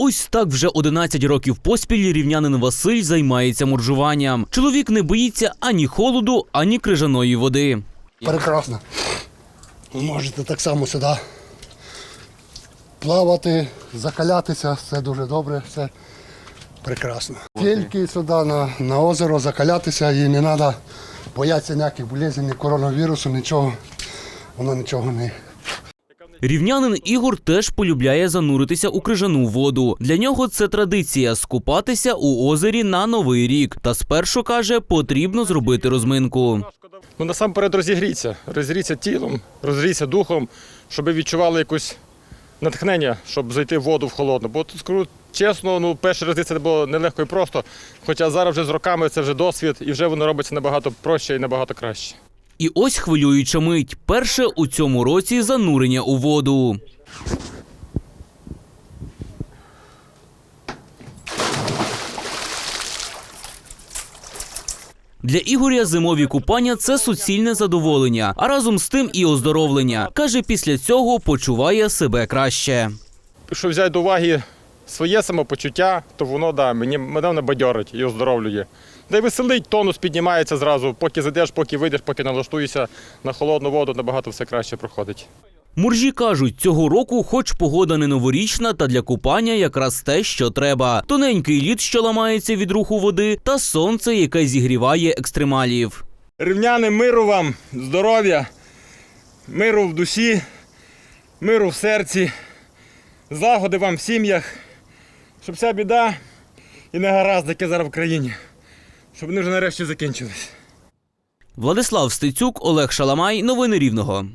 Ось так вже 11 років поспіль рівнянин Василь займається моржуванням. Чоловік не боїться ані холоду, ані крижаної води. Прекрасно. Можете так само сюди плавати, закалятися, все дуже добре, все прекрасно. Тільки сюди на, на озеро закалятися і не треба боятися ніяких болезней, ні коронавірусу, нічого. Воно нічого не. Рівнянин Ігор теж полюбляє зануритися у крижану воду. Для нього це традиція скупатися у озері на новий рік. Та спершу каже, потрібно зробити розминку. Ну, насамперед розігріться, розігріться тілом, розігріться духом, щоб відчували якусь натхнення, щоб зайти в воду в холодну. Бо скажу чесно, ну перший раз це було нелегко і просто. Хоча зараз вже з роками це вже досвід, і вже воно робиться набагато проще і набагато краще. І ось хвилююча мить. Перше у цьому році занурення у воду. Для Ігоря зимові купання це суцільне задоволення, а разом з тим і оздоровлення. Каже, після цього почуває себе краще. Якщо взяти до уваги своє самопочуття, то воно да, мені мене бадьорить і оздоровлює. Да й веселить, тонус піднімається зразу, поки зайдеш, поки вийдеш, поки налаштуєшся на холодну воду, набагато все краще проходить. Муржі кажуть, цього року, хоч погода не новорічна, та для купання якраз те, що треба: тоненький лід, що ламається від руху води, та сонце, яке зігріває екстремалів. Рівняни, миру вам, здоров'я, миру в душі, миру в серці, злагоди вам в сім'ях, щоб вся біда і негаразд, яке зараз в країні, щоб вони вже нарешті закінчились. Владислав Стецюк, Олег Шаламай. Новини Рівного.